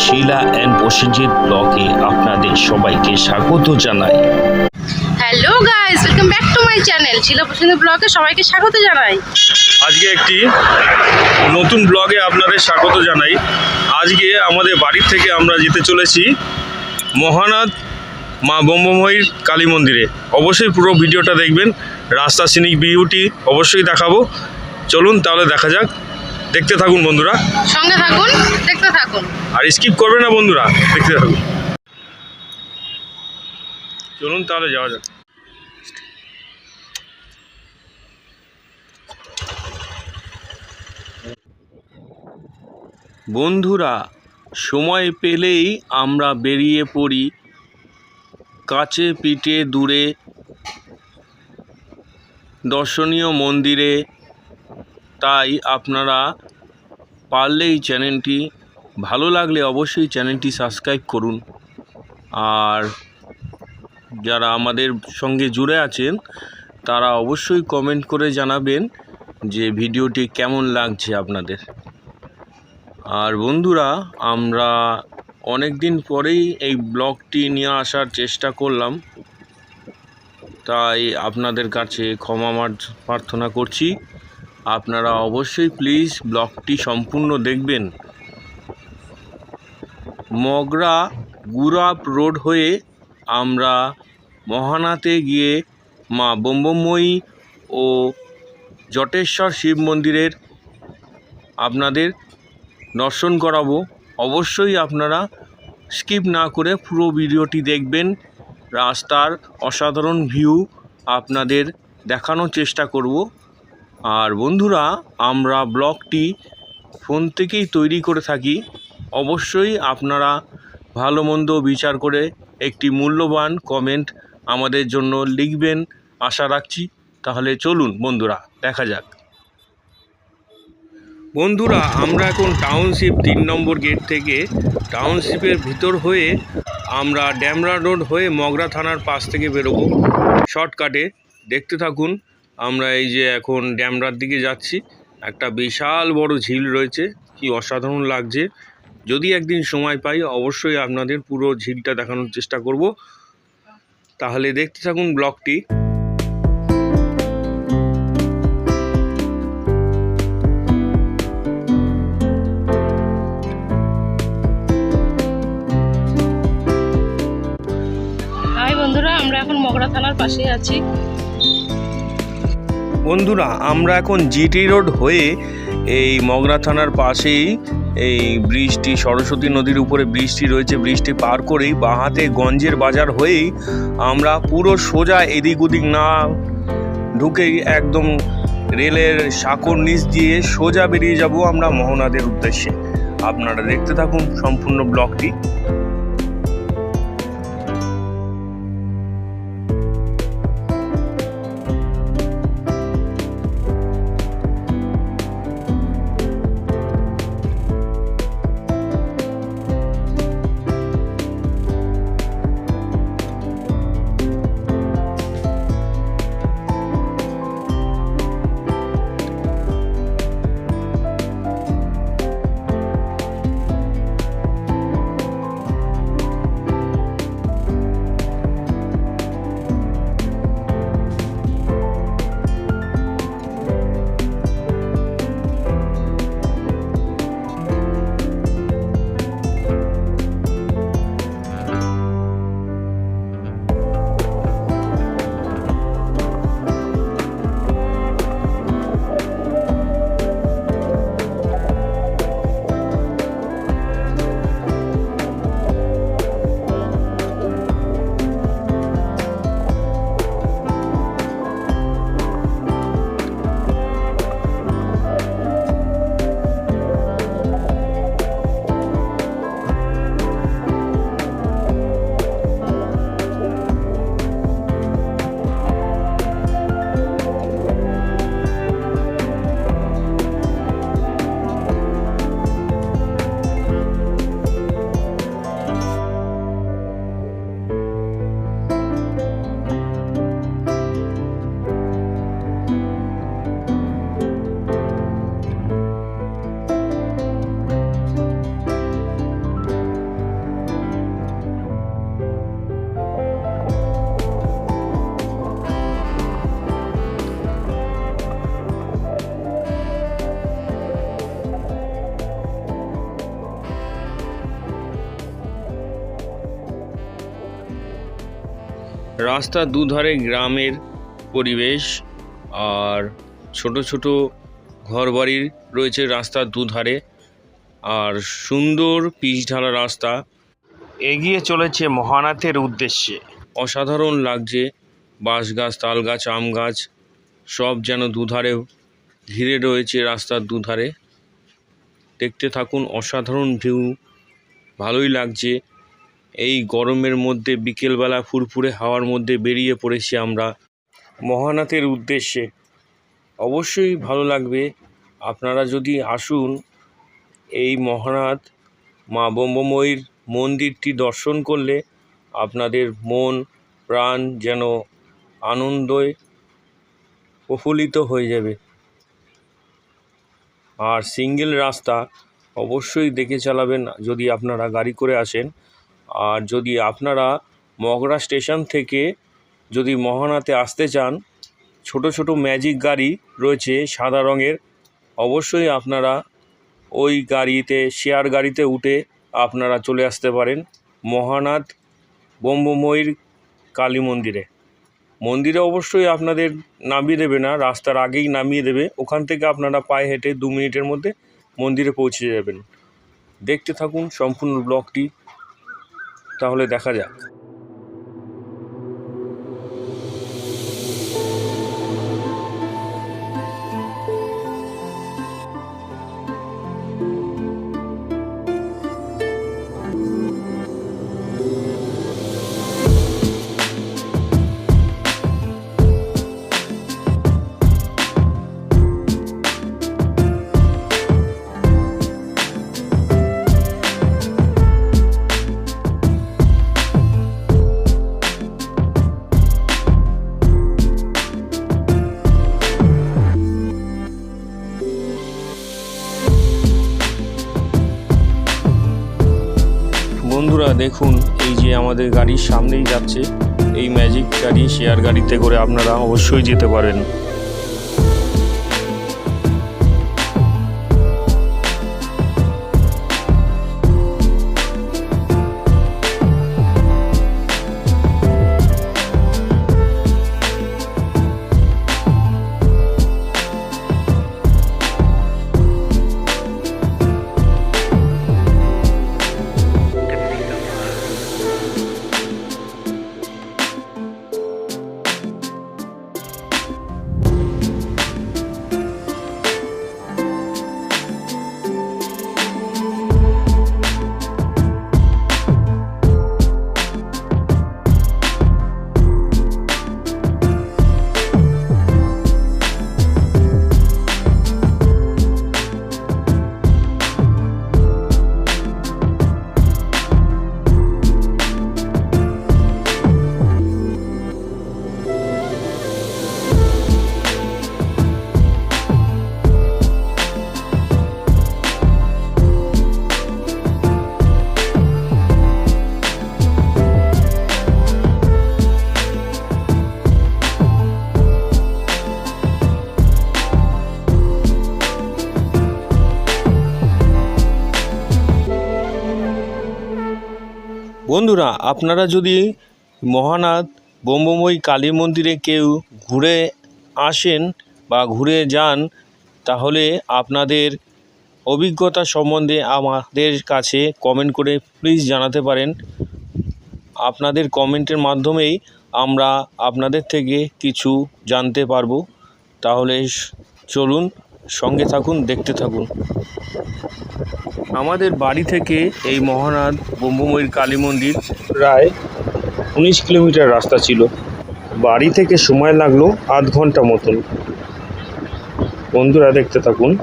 শিলা and Prosenjit ব্লগে আপনাদের সবাইকে স্বাগত জানাই। Hello guys welcome back to my channel Shila পছন্দ ব্লগে সবাইকে স্বাগত জানাই। আজকে একটি নতুন ব্লগে আপনাদের স্বাগত জানাই। আজকে আমাদের বাড়ির থেকে আমরা যেতে চলেছি মহানাথ মা ব্রহ্মময়ীর কালী মন্দিরে। অবশ্যই পুরো ভিডিওটা দেখবেন রাস্তা সিনিক বিউটি অবশ্যই দেখাবো। চলুন তাহলে দেখা যাক দেখতে থাকুন বন্ধুরা। সঙ্গে থাকুন দেখতে থাকুন। আর স্কিপ করবে না বন্ধুরা, দেখতে থাকুন। চলুন তাহলে যাওয়া যাক। বন্ধুরা, সময় পেলেই আমরা বেরিয়ে পড়ি কাছে পিঠে দূরে, দর্শনীয় মন্দিরে। তাই আপনারা পারলেই চ্যানেলটি ভালো লাগলে অবশ্যই চ্যানেলটি সাবস্ক্রাইব করুন। আর যারা আমাদের সঙ্গে জুড়ে আছেন, তারা অবশ্যই কমেন্ট করে জানাবেন যে ভিডিওটি কেমন লাগছে আপনাদের। আর বন্ধুরা, আমরা অনেক দিন পরেই এই ব্লগটি নিয়ে আসার চেষ্টা করলাম। তাই আপনাদের কাছে ক্ষমা মার- প্রার্থনা করছি। আপনারা অবশ্যই প্লিজ ব্লগটি সম্পূর্ণ দেখবেন। মগরা গুরাপ রোড হয়ে আমরা মহানাতে গিয়ে মা ব্রহ্মময়ী ও জটেশ্বর শিব মন্দিরের আপনাদের দর্শন করাবো। অবশ্যই আপনারা স্কিপ না করে পুরো ভিডিওটি দেখবেন। রাস্তার অসাধারণ ভিউ আপনাদের দেখানোর চেষ্টা করব। আর বন্ধুরা, আমরা ব্লগটি ফোন থেকেই তৈরি করে থাকি। অবশ্যই আপনারা ভালো মন্দ বিচার করে একটি মূল্যবান কমেন্ট আমাদের জন্য লিখবেন। আশা রাখছি, তাহলে চলুন বন্ধুরা, দেখা যাক। বন্ধুরা, আমরা এখন টাউনশিপ তিন নম্বর গেট থেকে টাউনশিপের ভিতর হয়ে আমরা ড্যামরা রোড হয়ে মগরা থানার পাশ থেকে বেরোবো। শর্টকাটে দেখতে থাকুন, আমরা এই যে এখন ড্যামরার দিকে যাচ্ছি। একটা বিশাল বড় ঝিল রয়েছে, কি অসাধারণ লাগছে। যদি একদিন সময় পাই অবশ্যই আপনাদের পুরো ঝিলটা দেখানোর চেষ্টা করব। তাহলে দেখতে থাকুন ব্লগটি। হাই বন্ধুরা আমরা এখন মগরা থানার পাশেই আছি। বন্ধুরা আমরা এখন জিটি রোড হয়ে এই মগরা থানার পাশেই এই ব্রিজটি সরস্বতী নদীর উপরে ব্রিজটি রয়েছে ব্রিজটি পার করেই বাঁহাতে গঞ্জের বাজার হয়েই আমরা পুরো সোজা এদিক ওদিক না ঢুকেই একদম রেলের সাঁকর নিচ দিয়ে সোজা বেরিয়ে যাব আমরা মোহনাদের উদ্দেশ্যে। আপনারা দেখতে থাকুন সম্পূর্ণ ব্লকটি রাস্তার দুধারে গ্রামের পরিবেশ আর ছোট ছোট ঘরবাড়ির রয়েছে রাস্তার দুধারে। আর সুন্দর পিচ ঢালা রাস্তা। এগিয়ে চলেছে মহানাথের উদ্দেশ্যে। অসাধারণ লাগছে বাঁশ গাছ, তাল গাছ, আম গাছ, সব যেন দুধারে ঘিরে রয়েছে রাস্তার দুধারে। দেখতে থাকুন, অসাধারণ ভিউ ভালোই লাগছে। এই গরমের মধ্যে বিকেলবেলা ফুরফুরে হাওয়ার মধ্যে বেরিয়ে পড়েছি আমরা। মহানাথের উদ্দেশ্যে। অবশ্যই ভালো লাগবে। আপনারা যদি আসুন, এই মহানাথ, মা ব্রহ্মময়ীর মন্দিরটি দর্শন করলে আপনাদের মন, প্রাণ যেন আনন্দে প্রফুল্লিত হয়ে যাবে। আর সিঙ্গেল রাস্তা অবশ্যই দেখে চালাবেন। যদি আপনারা গাড়ি করে আসেন আর যদি আপনারা মগরা স্টেশন থেকে যদি মহানাতে আসতে চান, ছোট ছোট ম্যাজিক গাড়ি রয়েছে সাদা রঙের, অবশ্যই আপনারা ওই গাড়িতে, শেয়ার গাড়িতে উঠে আপনারা চলে আসতে পারেন মহানাথ ব্রহ্মময়ীর কালী মন্দিরে। মন্দিরে অবশ্যই আপনাদের নামিয়ে দেবে না, রাস্তার আগেই নামিয়ে দেবে, ওখান থেকে আপনারা পায়ে হেঁটে দু মিনিটের মধ্যে মন্দিরে পৌঁছে যাবেন। দেখতে থাকুন সম্পূর্ণ ব্লগটি। তাহলে দেখা যাক। দেখুন, এই যে আমাদের গাড়ির সামনেই যাচ্ছে, এই ম্যাজিক গাড়ি শেয়ার গাড়িতে করে আপনারা অবশ্যই যেতে পারেন। বন্ধুরা, আপনারা যদি মহানাথ ব্রহ্মময়ী কালী মন্দিরে কেউ ঘুরে আসেন বা ঘুরে যান, তাহলে আপনাদের অভিজ্ঞতা সম্বন্ধে আমাদের কাছে কমেন্ট করে প্লিজ জানাতে পারেন। আপনাদের কমেন্টের মাধ্যমেই আমরা আপনাদের থেকে কিছু জানতে পারব। তাহলে চলুন সঙ্গে থাকুন, দেখতে থাকুন। আমাদের বাড়ি থেকে এই মহানাথ ব্রহ্মময়ীর কালী মন্দির প্রায় উনিশ কিলোমিটার রাস্তা ছিল। বাড়ি থেকে সময় লাগল আধ ঘণ্টা মতন। বন্ধুরা, দেখতে থাকুন।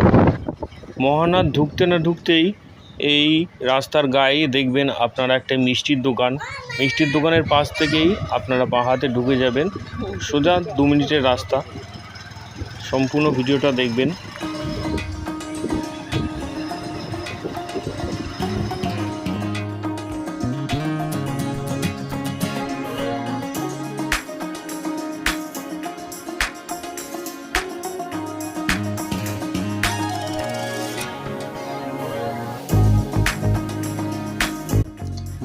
মহানাথ ঢুকতে না ঢুকতেই এই রাস্তার গায়ে দেখবেন আপনারা একটা মিষ্টির দোকান। মিষ্টির দোকানের পাশ থেকেই আপনারা বাঁ হাতে ঢুকে যাবেন। সোজা দু মিনিটের রাস্তা। সম্পূর্ণ ভিডিওটা দেখবেন।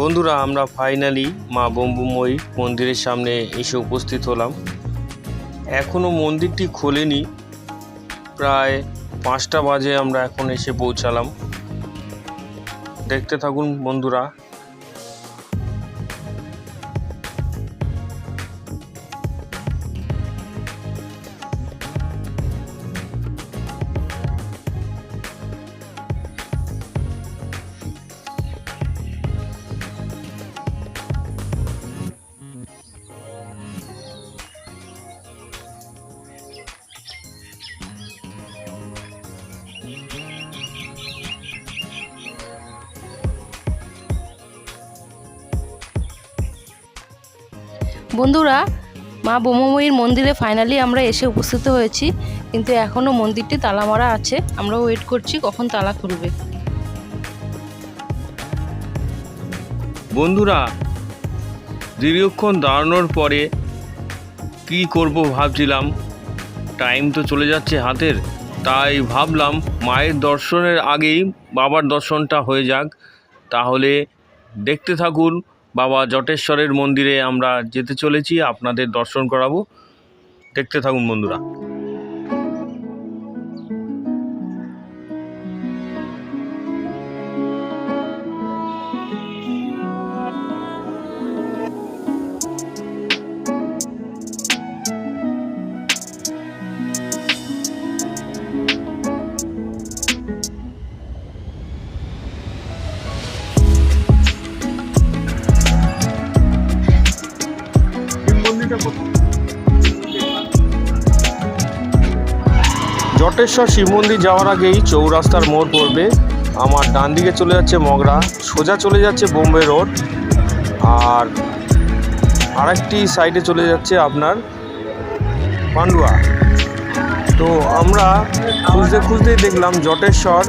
বন্ধুরা আমরা ফাইনালি মা বম্বুময়ী মন্দিরের সামনে এসে উপস্থিত হলাম। এখনও মন্দিরটি খোলেনি। প্রায় পাঁচটা বাজে আমরা এখন এসে পৌঁছালাম। দেখতে থাকুন বন্ধুরা। বন্ধুরা, মা বোমময়ীর মন্দিরে ফাইনালি আমরা এসে উপস্থিত হয়েছি, কিন্তু এখনও মন্দিরটি তালা মারা আছে। আমরা ওয়েট করছি কখন তালা খুলবে। বন্ধুরা, দীর্ঘক্ষণ দাঁড়ানোর পরে কি করব ভাবছিলাম। টাইম তো চলে যাচ্ছে হাতের, তাই ভাবলাম মায়ের দর্শনের আগেই বাবার দর্শনটা হয়ে যাক। তাহলে দেখতে থাকুন বাবা জটেশ্বরের মন্দিরে আমরা যেতে চলেছি আপনাদের দর্শন করাবো। দেখতে থাকুন বন্ধুরা। জটেশ্বর শিব মন্দির যাওয়ার আগেই চৌরাস্তার মোড় পড়বে। আমার ডান দিকে চলে যাচ্ছে মগরা, সোজা চলে যাচ্ছে বোম্বে রোড। আর আরেকটি সাইডে চলে যাচ্ছে আপনার পান্ডুয়া। তো আমরা খুঁজতে খুঁজতেই দেখলাম জটেশ্বর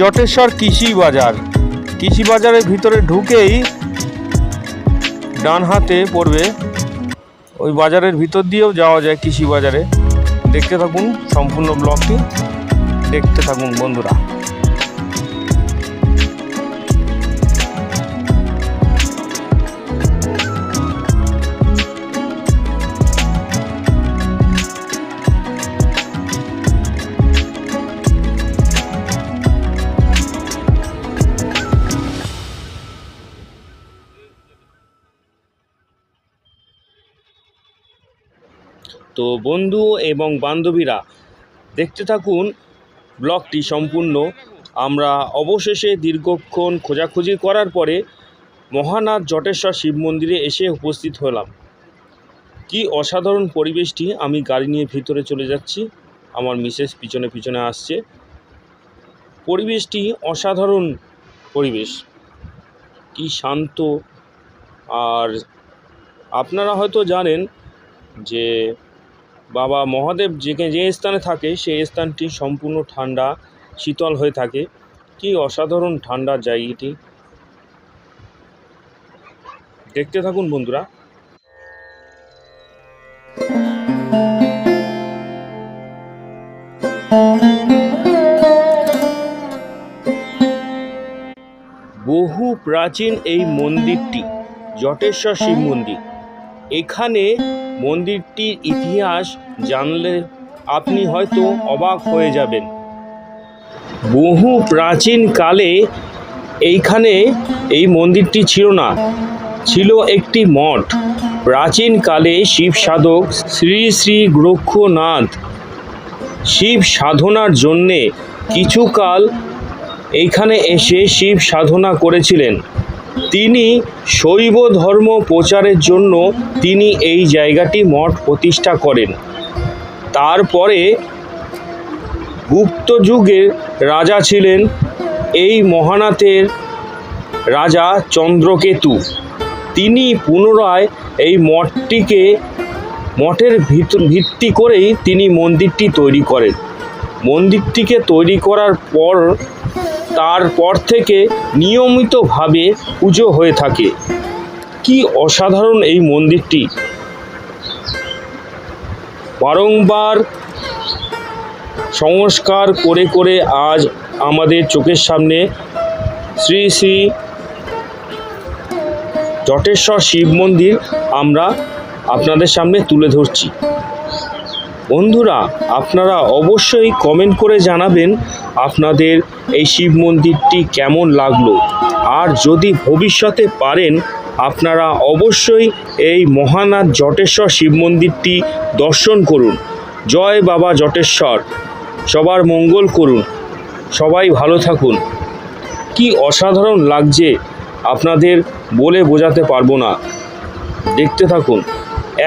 জটেশ্বর কৃষি বাজার কৃষি বাজারের ভিতরে ঢুকেই ডান হাতে পড়বে। ওই বাজারের ভিতর দিয়েও যাওয়া যায় কৃষি বাজারে দেখতে থাকুন সম্পূর্ণ ব্লগটি। দেখতে থাকুন বন্ধুরা। তো বন্ধু এবং বান্ধবীরা, দেখতে থাকুন ব্লগটি সম্পূর্ণ। আমরা অবশেষে দীর্ঘক্ষণ খোঁজাখুঁজি করার পরে মহানাথ জটেশ্বর শিব মন্দিরে এসে উপস্থিত হলাম। কি অসাধারণ পরিবেশটি, আমি গাড়ি নিয়ে ভিতরে চলে যাচ্ছি। আমার মিসেস পিছনে পিছনে আসছে। পরিবেশটি অসাধারণ পরিবেশ। কি শান্ত। আর আপনারা হয়তো জানেন যে বাবা মহাদেব যেখানে যে স্থানে থাকে, সেই স্থানটি সম্পূর্ণ ঠান্ডা, শীতল হয়ে থাকে। কি অসাধারণ ঠান্ডা জায়গাটি। দেখতে থাকুন বন্ধুরা। বহু প্রাচীন এই মন্দিরটি, জটেশ্বর শিব মন্দির। এখানে মন্দিরটির ইতিহাস জানলে আপনি হয়তো অবাক হয়ে যাবেন। বহু প্রাচীন কালে এইখানে এই মন্দিরটি ছিল না, ছিল একটি মঠ। প্রাচীনকালে শিব সাধক শ্রী শ্রী গোরক্ষনাথ শিব সাধনার জন্যে কিছুকাল এইখানে এসে শিব সাধনা করেছিলেন। তিনি শৈব ধর্ম প্রচারের জন্য তিনি এই জায়গাটি মঠ প্রতিষ্ঠা করেন। তারপরে গুপ্ত যুগের রাজা ছিলেন এই মহানাথের রাজা চন্দ্রকেতু। তিনি পুনরায় এই মঠটিকে, মঠের ভিত- ভিত্তি করেই তিনি মন্দিরটি তৈরি করেন। মন্দিরটিকে তৈরি করার পর তারপর থেকে নিয়মিতভাবে পুজো হয়ে থাকে। কি অসাধারণ এই মন্দিরটি। বারংবার সংস্কার করে করে আজ আমাদের চোখের সামনে শ্রী শ্রী জটেশ্বর শিব মন্দির আমরা আপনাদের সামনে তুলে ধরছি। বন্ধুরা, আপনারা অবশ্যই কমেন্ট করে জানাবেন আপনাদের এই শিব মন্দিরটি কেমন লাগল। আর যদি ভবিষ্যতে পারেন, আপনারা অবশ্যই এই মহানাথ জটেশ্বর শিব মন্দিরটি দর্শন করুন। জয় বাবা জটেশ্বর। সবার মঙ্গল করুন। সবাই ভালো থাকুন। কি অসাধারণ লাগছে আপনাদের বলে বোঝাতে পারব না। দেখতে থাকুন,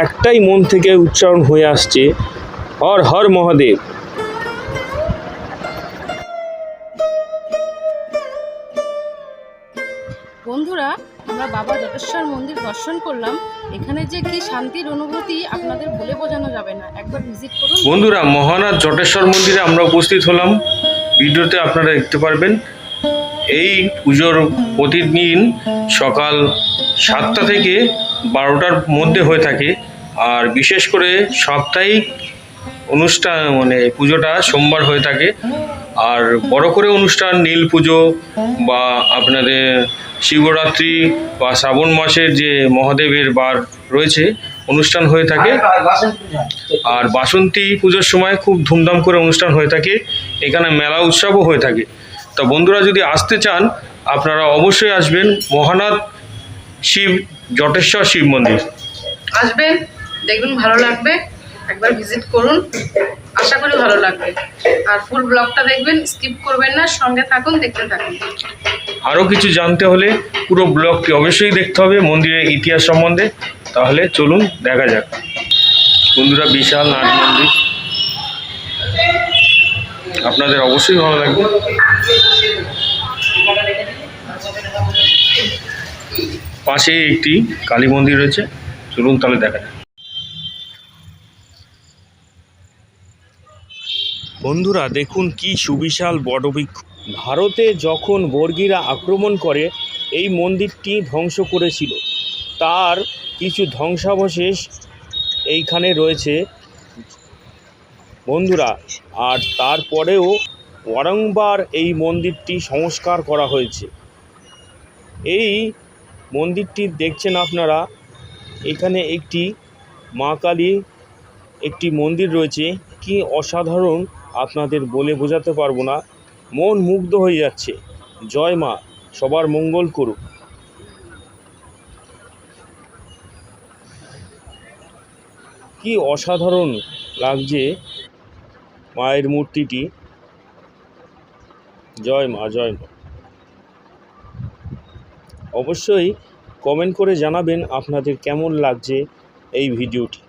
একটাই মন থেকে উচ্চারণ হয়ে আসছে হর হর মহাদেব। বন্ধুরা আমরা বাবা জটেশ্বর মন্দির দর্শন করলাম। এখানে যে কি শান্তির অনুভূতি আপনাদের বলে বোঝানো যাবে না। একবার ভিজিট করুন। বন্ধুরা মহানাথ জটেশ্বর মন্দিরে আমরা উপস্থিত হলাম। ভিডিওতে আপনারা দেখতে পারবেন এই পুজোর প্রতিদিন সকাল সাতটা থেকে বারোটার মধ্যে হয়ে থাকে। আর বিশেষ করে সাপ্তাহিক অনুষ্ঠান মানে পুজোটা সোমবার হয়ে থাকে। আর বড় করে অনুষ্ঠান নীল পুজো বা আপনাদের শিবরাত্রি বা শ্রাবণ মাসের যে মহাদেবের বার রয়েছে, অনুষ্ঠান হয়ে থাকে। আর বাসন্তী পুজোর সময় খুব ধুমধাম করে অনুষ্ঠান হয়ে থাকে। এখানে মেলা উৎসবও হয়ে থাকে। তো বন্ধুরা যদি আসতে চান, আপনারা অবশ্যই আসবেন। মহানাথ শিব, জটেশ্বর শিব মন্দির। আসবেন, দেখবেন ভালো লাগবে। একবার ভিজিট করুন। আশা করি ভালো লাগবে। আর ফুল ব্লগটা দেখবেন, স্কিপ করবেন না, সঙ্গে থাকুন, দেখতে থাকুন। আরও কিছু জানতে হলে পুরো ব্লগটি অবশ্যই দেখতে হবে মন্দিরের ইতিহাস সম্বন্ধে। তাহলে চলুন, দেখা যাক। বন্ধুরা, বিশাল নাট মন্দির। আপনাদের অবশ্যই ভালো লাগবে। পাশে একটি কালী মন্দির রয়েছে। চলুন, তাহলে দেখা যাক। বন্ধুরা, দেখুন কি সুবিশাল বটবৃক্ষ ভারতে যখন বর্গীরা আক্রমণ করে, এই মন্দিরটি ধ্বংস করেছিল। তার কিছু ধ্বংসাবশেষ এইখানে রয়েছে। বন্ধুরা, আর তারপরেও বারংবার এই মন্দিরটি সংস্কার করা হয়েছে। এই মন্দিরটি দেখছেন আপনারা, এখানে একটি মা কালী একটি মন্দির রয়েছে। কি অসাধারণ আপনাদের বলে বোঝাতে পারব না। মন মুগ্ধ হয়ে যাচ্ছে। জয় মা, সবার মঙ্গল করুক। কি অসাধারণ লাগছে মায়ের মূর্তিটি। জয় মা জয় মা। অবশ্যই কমেন্ট করে জানাবেন আপনাদের কেমন লাগছে এই ভিডিওটি।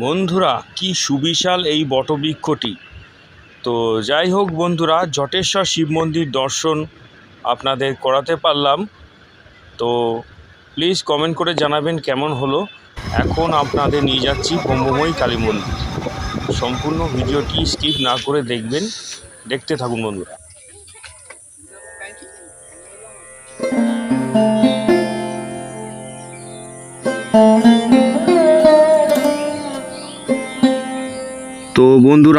বন্ধুরা, কি সুবিশাল এই বটবৃক্ষটি। তো যাই হোক বন্ধুরা, জটেশ্বর শিব মন্দির দর্শন আপনাদের করাতে পারলাম। তো প্লিজ কমেন্ট করে জানাবেন কেমন হলো। এখন আপনাদের নিয়ে যাচ্ছি ব্রহ্মময়ী কালী মন্দির। সম্পূর্ণ ভিডিওটি স্কিপ না করে দেখবেন। দেখতে থাকুন বন্ধুরা।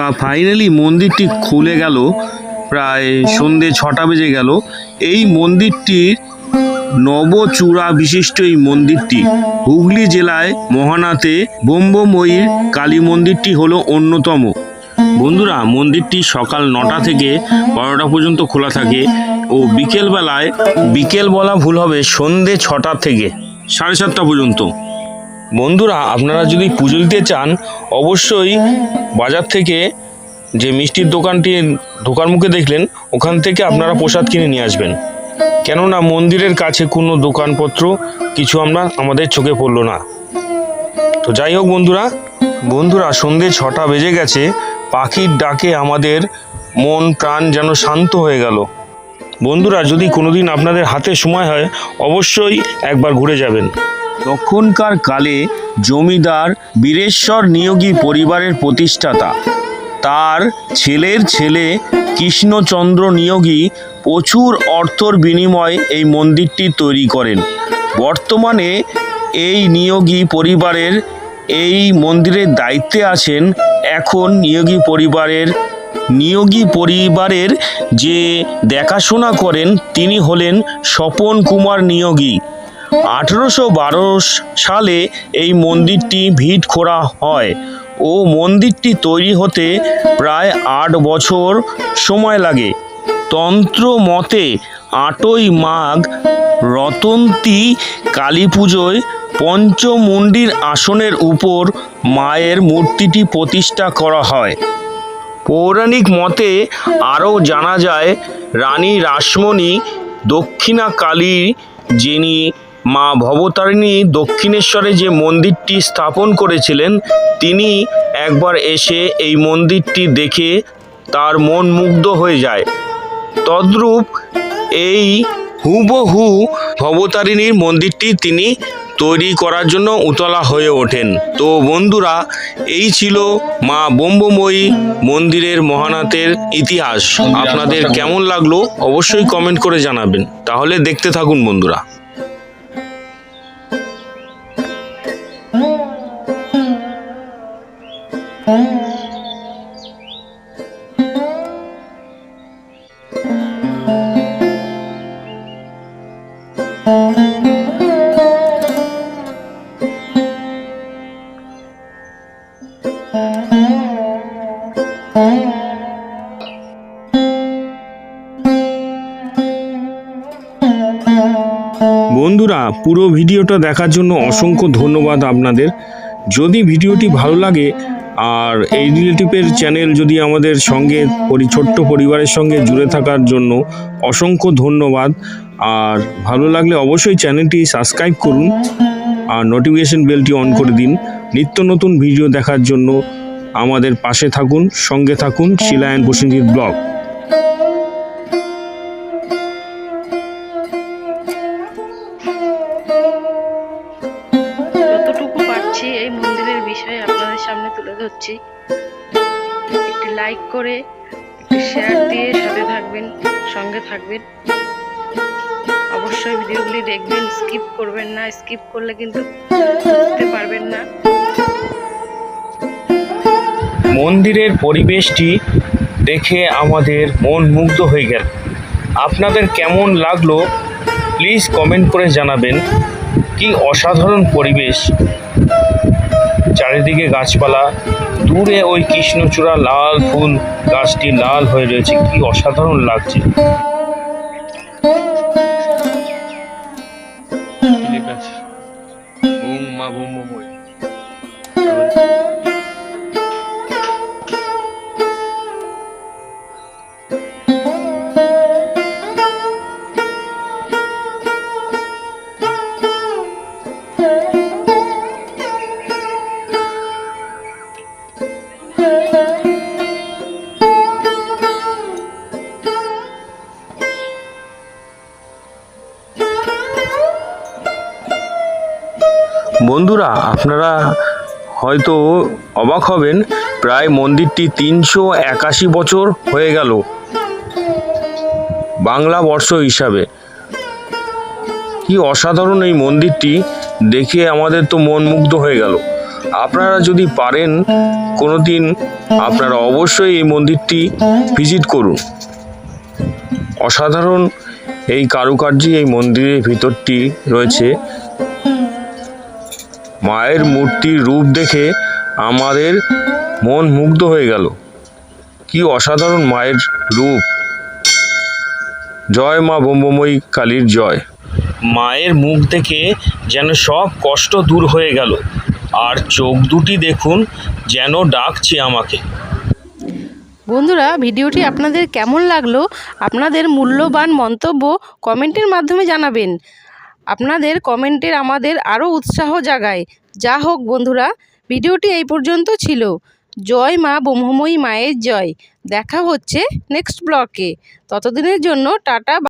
বন্ধুরা ফাইনালি মন্দিরটি খুলে গেল। প্রায় সন্ধে ছটা বেজে গেল। এই মন্দিরটির নবচূড়া বিশিষ্ট এই মন্দিরটি হুগলি জেলায় মহানাতে ব্রহ্মময়ীর কালী মন্দিরটি হলো অন্যতম। বন্ধুরা, মন্দিরটি সকাল নটা থেকে বারোটা পর্যন্ত খোলা থাকে ও বিকেলবেলায় বিকেল বলা ভুল হবে সন্ধে ছটা থেকে সাড়ে সাতটা পর্যন্ত। বন্ধুরা, আপনারা যদি পুজো দিতে চান, অবশ্যই বাজার থেকে যে মিষ্টির দোকানটি ঢোকার মুখে দেখলেন, ওখান থেকে আপনারা প্রসাদ কিনে নিয়ে আসবেন। কেননা মন্দিরের কাছে কোনো দোকানপত্র, কিছু আমরা আমাদের চোখে পড়ল না। তো যাই হোক বন্ধুরা বন্ধুরা, সন্ধে ছটা বেজে গেছে, পাখির ডাকে আমাদের মন, প্রাণ যেন শান্ত হয়ে গেল। বন্ধুরা, যদি কোনোদিন আপনাদের হাতে সময় হয়, অবশ্যই একবার ঘুরে যাবেন। তখনকার কালে জমিদার বীরেশ্বর নিয়োগী পরিবারের প্রতিষ্ঠাতা। তার ছেলের ছেলে কৃষ্ণচন্দ্র নিয়োগী প্রচুর অর্থর বিনিময়ে এই মন্দিরটি তৈরি করেন। বর্তমানে এই নিয়োগী পরিবারের এই মন্দিরের দায়িত্বে আছেন এখন নিয়োগী পরিবারের নিয়োগী পরিবারের যে দেখাশোনা করেন তিনি হলেন স্বপন কুমার নিয়োগী। আঠেরোশো বারো সালে এই মন্দিরটি ভিট করা হয় ও মন্দিরটি তৈরি হতে প্রায় আট বছর সময় লাগে। তন্ত্র মতে আটই মাঘ রতন্তী কালী পুজোয় পঞ্চমুণ্ডির আসনের উপর মায়ের মূর্তিটি প্রতিষ্ঠা করা হয়। পৌরাণিক মতে আরও জানা যায়, রানী রাসমণি দক্ষিণা কালী যিনি মা ভবতারিণী দক্ষিণেশ্বরে যে মন্দিরটি স্থাপন করেছিলেন, তিনি একবার এসে এই মন্দিরটি দেখে তার মন মুগ্ধ হয়ে যায়। তদ্রূপ এই হুবহু ভবতারিণীর মন্দিরটি তিনি তৈরি করার জন্য উতলা হয়ে ওঠেন। তো বন্ধুরা, এই ছিল মা বোম্বময়ী মন্দিরের মহানাথের ইতিহাস। আপনাদের কেমন লাগল অবশ্যই কমেন্ট করে জানাবেন। তাহলে দেখতে থাকুন বন্ধুরা। পুরো ভিডিওটা দেখার জন্য অসংখ্য ধন্যবাদ আপনাদের। যদি ভিডিওটি ভালো লাগে আর এই রিলেটিভের চ্যানেল যদি আমাদের সঙ্গে পরি ছোট্ট পরিবারের সঙ্গে জুড়ে থাকার জন্য অসংখ্য ধন্যবাদ। আর ভালো লাগলে অবশ্যই চ্যানেলটি সাবস্ক্রাইব করুন আর নোটিফিকেশন বেলটি অন করে দিন। নিত্য নতুন ভিডিও দেখার জন্য আমাদের পাশে থাকুন সঙ্গে থাকুন শিলায়ন প্রসেনজিৎ ব্লগ। পারছি এই মন্দিরের বিষয়ে আপনাদের সামনে তুলে ধরছি। একটি লাইক করে, একটি শেয়ার দিয়ে সাথে থাকবেন, সঙ্গে থাকবেন। অবশ্যই ভিডিওগুলি দেখবেন স্কিপ করবেন না স্কিপ করলে কিন্তু বুঝতে পারবেন না। মন্দিরের পরিবেশটি দেখে আমাদের মন মুগ্ধ হয়ে গেল। আপনাদের কেমন লাগল প্লিজ কমেন্ট করে জানাবেন। কি অসাধারণ পরিবেশ চারিদিকে গাছপালা। দূরে ওই কৃষ্ণচূড়া লাল ফুল গাছটি লাল হয়ে রয়েছে। কি অসাধারণ লাগছে। বন্ধুরা, আপনারা হয়তো অবাক হবেন, প্রায় মন্দিরটি তিনশো একাশি বছর হয়ে গেল বাংলা বর্ষ হিসাবে। কি অসাধারণ এই মন্দিরটি, দেখে আমাদের তো মন মুগ্ধ হয়ে গেল। আপনারা যদি পারেন কোনো দিন আপনারা অবশ্যই এই মন্দিরটি ভিজিট করুন। অসাধারণ এই কারুকার্যে এই মন্দিরের ভিতরটি রয়েছে। মায়ের মূর্তির রূপ দেখে আমাদের মন মুগ্ধ হয়ে গেল। কি অসাধারণ মায়ের রূপ। জয় মা ব্রহ্মময়ী কালীর জয়। মায়ের মুখ দেখে যেন সব কষ্ট দূর হয়ে গেল আর চোখ দুটি দেখুন যেন ডাকছে আমাকে। বন্ধুরা ভিডিওটি আপনাদের কেমন লাগল? আপনাদের মূল্যবান মন্তব্য কমেন্টের মাধ্যমে জানাবেন। আপনাদের কমেন্টের আমাদের আরও উৎসাহ জাগায়। যা হোক বন্ধুরা, ভিডিওটি এই পর্যন্ত ছিল। জয় মা ব্রহ্মময়ী মায়ের জয়। দেখা হচ্ছে নেক্সট ব্লকে। ততদিনের জন্য টাটা